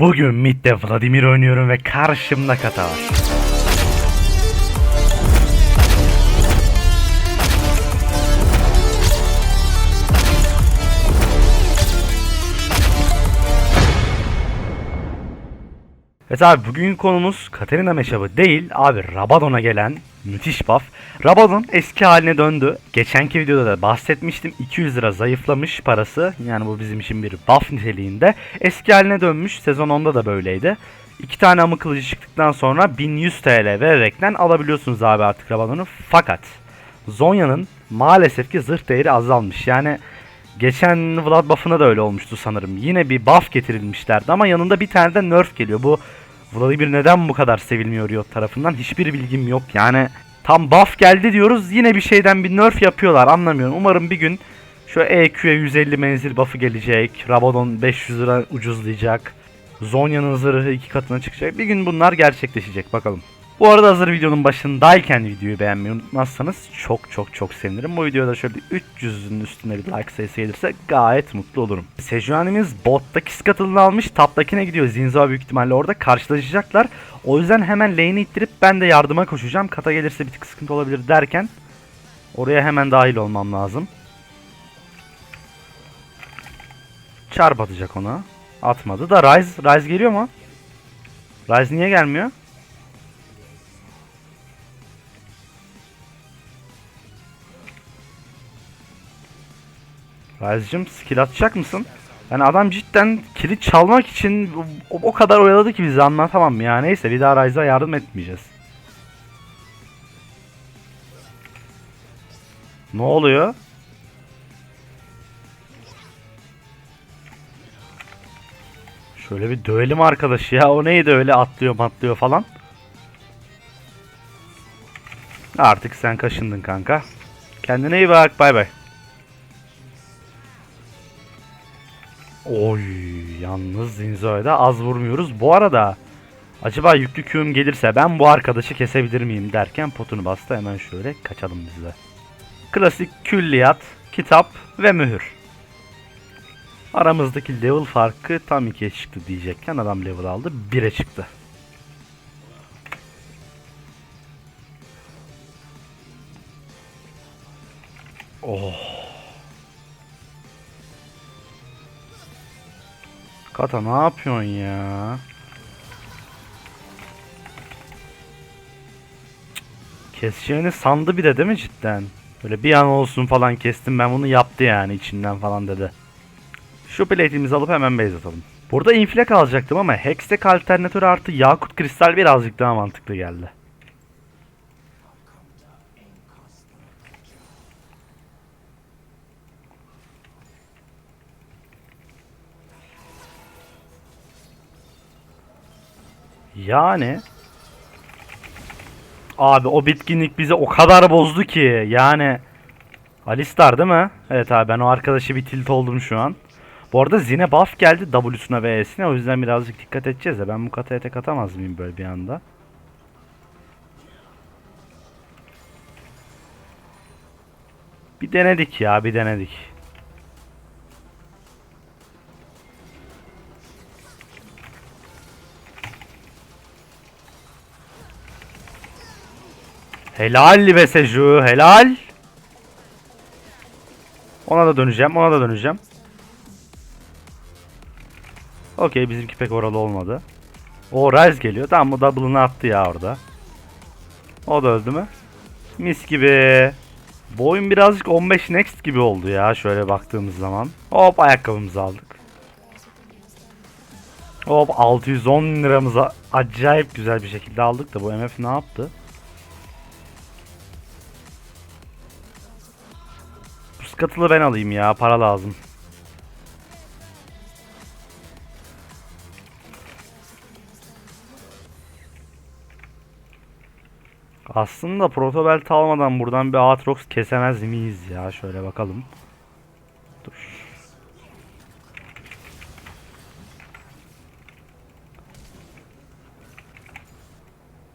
Bugün midde Vladimir oynuyorum ve karşımda kata var. Evet abi bugün konumuz Katarina meşabı değil abi Rabadon'a gelen müthiş buff. Rabadon eski haline döndü. Geçenki videoda da bahsetmiştim 200 lira zayıflamış parası. Yani bu bizim için bir buff niteliğinde. Eski haline dönmüş sezon 10'da da böyleydi. İki tane amı kılıcı çıktıktan sonra 1100 TL vererekten alabiliyorsunuz abi artık Rabadon'u. Fakat Zonya'nın maalesef ki zırh değeri azalmış. Yani Geçen Vlad buff'ına da öyle olmuştu sanırım. Yine bir buff getirilmişlerdi ama yanında bir tane de nerf geliyor. Bu Vladimir neden bu kadar sevilmiyor Riot tarafından hiçbir bilgim yok. Yani tam buff geldi diyoruz yine bir şeyden bir nerf yapıyorlar anlamıyorum. Umarım bir gün şu EQ'ye 150 menzil buff'ı gelecek. Rabadon 500 lira ucuzlayacak. Zonya'nın zırhı iki katına çıkacak. Bir gün bunlar gerçekleşecek bakalım. Bu arada hazır videonun başındayken videoyu beğenmeyi unutmazsanız çok çok çok sevinirim. Bu videoda şöyle 300'ün üstünde bir like sayısı gelirse gayet mutlu olurum. Sejuani'miz bottaki skatılını almış. Taptakine gidiyor. Zinza büyük ihtimalle orada karşılaşacaklar. O yüzden hemen lane'i ittirip ben de yardıma koşacağım. Kata gelirse bir tık sıkıntı olabilir derken oraya hemen dahil olmam lazım. Çarp atacak ona. Atmadı da Ryze, Ryze geliyor mu? Ryze niye gelmiyor? Ryze'cim skill atacak mısın? Yani adam cidden kilit çalmak için o, o kadar oyaladı ki bizi anlatamam ya. Neyse bir daha Ryze'a yardım etmeyeceğiz. Ne oluyor? Şöyle bir dövelim arkadaş ya. O neydi öyle atlıyor matlıyor falan. Artık sen kaşındın kanka. Kendine iyi bak. Bay bay. Oy yalnız Zinzo'ya da az vurmuyoruz. Bu arada acaba yüklü Q'm gelirse ben bu arkadaşı kesebilir miyim derken potunu bastı. Hemen şöyle kaçalım biz de. Klasik külliyat, kitap ve mühür. Aramızdaki level farkı tam 2'ye çıktı diyecekken adam level aldı 1'e çıktı. Oh. Kata ne yapıyorsun ya? Keseceğini sandı bir de değil mi cidden? Böyle bir an olsun falan kestim ben bunu yaptı yani içinden falan dedi. Şu plate'imizi alıp hemen base atalım. Burada inflek alacaktım ama Hextech alternatör artı Yakut kristal birazcık daha mantıklı geldi. Yani Abi o bitkinlik bizi o kadar bozdu ki yani Alistar değil mi? Evet abi ben o arkadaşı bir tilt oldum şu an. Bu arada Zine buff geldi W'suna ve E'sine o yüzden birazcık dikkat edeceğiz de ben bu kataya tek atamaz mıyım böyle bir anda? Bir denedik ya bir denedik. Helal be Seju, helal. Ona da döneceğim, ona da döneceğim. Okey, bizimki pek oralı olmadı. O Rise geliyor. Tamam bu double'ını attı ya orada. O da öldü mü? Mis gibi. Bu oyun birazcık 15 next gibi oldu ya şöyle baktığımız zaman. Hop ayakkabımızı aldık. Hop 610 liramıza acayip güzel bir şekilde aldık da bu MF ne yaptı? Katılı ben alayım ya. Para lazım. Aslında protobelt almadan buradan bir Aatrox kesemez miyiz ya? Şöyle bakalım. Dur.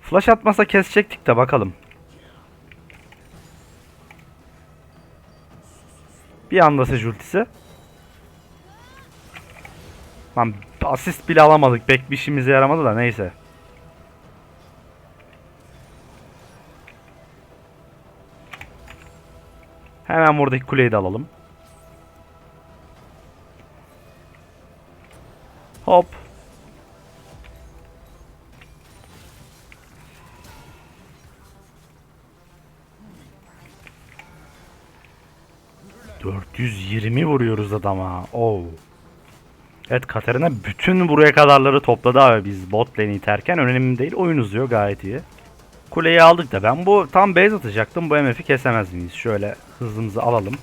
Flash atmasa kesecektik de bakalım. Bir anda ultisi. Lan asist bile alamadık. Pek bir işimize yaramadı da neyse. Hemen buradaki kuleyi de alalım. Hop. ...420 vuruyoruz adama. Oh. Evet Katarina bütün buraya kadarları topladı abi biz bot lane'i iterken önemli değil oyun uzuyor gayet iyi. Kuleyi aldık da ben bu tam base atacaktım bu MF'i kesemez miyiz? Şöyle hızımızı alalım.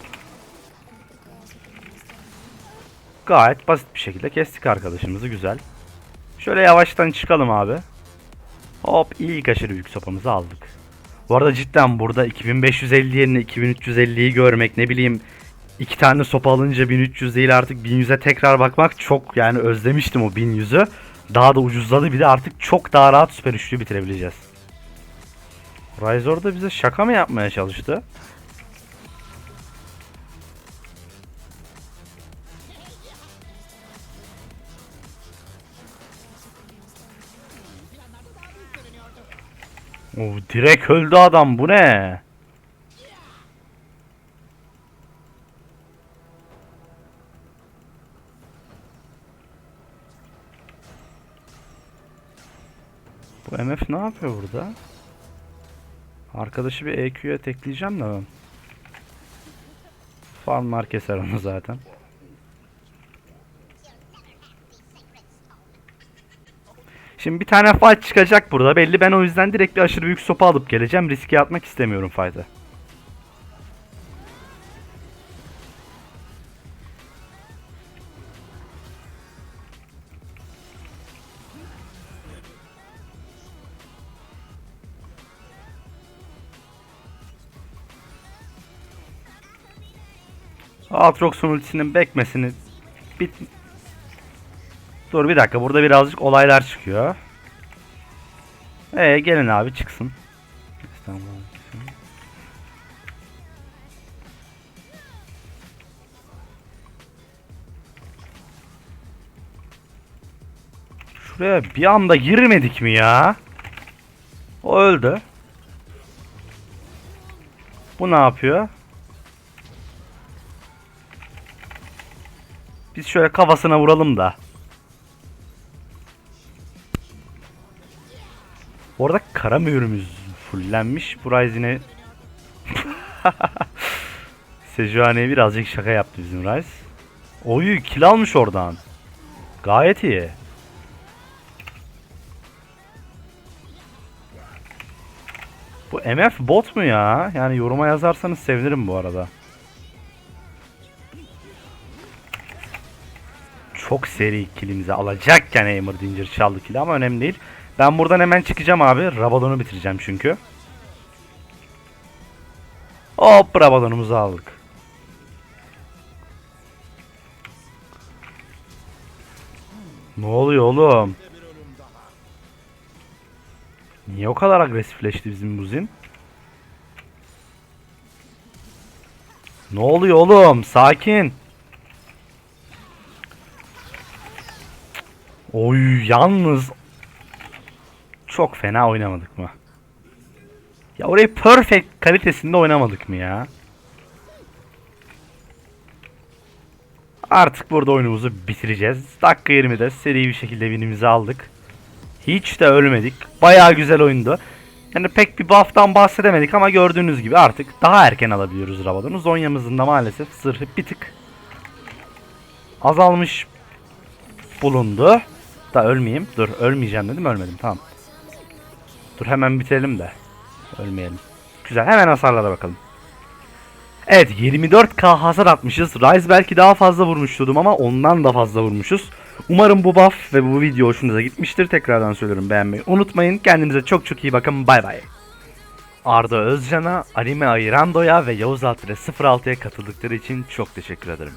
Gayet basit bir şekilde kestik arkadaşımızı güzel. Şöyle yavaştan çıkalım abi. Hop ilk aşırı büyük sopamızı aldık. Bu arada cidden burada 2550 yerine 2350'yi görmek ne bileyim iki tane sopa alınca 1300 değil artık 1100'e tekrar bakmak çok yani özlemiştim o 1100'ü. Daha da ucuzladı bir de artık çok daha rahat süper üçlüyü bitirebileceğiz. Ryze orada bize şaka mı yapmaya çalıştı? Oo, direkt öldü adam bu ne? MF ne yapıyor burada? Arkadaşı bir EQ'ya tekleyeceğim de ben. Farmlar keser onu zaten. Şimdi bir tane fight çıkacak burada belli. Ben o yüzden direkt bir aşırı büyük sopa alıp geleceğim. Riske atmak istemiyorum fight'ı. Aatrox'un ultisinin bekmesini bit Dur bir dakika burada birazcık olaylar çıkıyor. Ee gelin abi çıksın. İstanbul. Şuraya bir anda girmedik mi ya? O öldü. Bu ne yapıyor? Biz şöyle kafasına vuralım da. Bu arada kara mühürümüz fullenmiş. Bu Ryze yine... Sejuani'ye birazcık şaka yaptı bizim Ryze. Oyu kill almış oradan. Gayet iyi. Bu MF bot mu ya? Yani yoruma yazarsanız sevinirim bu arada. Çok seri killimizi alacakken Aimer Dinger çaldı kill'i ama önemli değil. Ben buradan hemen çıkacağım abi. Rabadon'u bitireceğim çünkü. Hop Rabadon'umuzu aldık. Ne oluyor oğlum? Niye o kadar agresifleşti bizim buzin? Ne oluyor oğlum? Sakin. Oy yalnız çok fena oynamadık mı? Ya orayı perfect kalitesinde oynamadık mı ya? Artık burada oyunumuzu bitireceğiz. Dakika 20'de seri bir şekilde winimizi aldık. Hiç de ölmedik. Bayağı güzel oyundu. Yani pek bir buff'tan bahsedemedik ama gördüğünüz gibi artık daha erken alabiliyoruz Rabadon'u. Zonya'mızın da maalesef zırhı bir tık azalmış bulundu. Da ölmeyeyim. Dur ölmeyeceğim dedim ölmedim tamam. Dur hemen bitirelim de. Ölmeyelim. Güzel hemen hasarlara bakalım. Evet 24k hasar atmışız. Ryze belki daha fazla vurmuştum ama ondan da fazla vurmuşuz. Umarım bu buff ve bu video hoşunuza gitmiştir. Tekrardan söylüyorum beğenmeyi unutmayın. Kendinize çok çok iyi bakın. Bay bay. Arda Özcan'a, Anime Ayrando'ya ve Yavuz Altıre 06'ya katıldıkları için çok teşekkür ederim.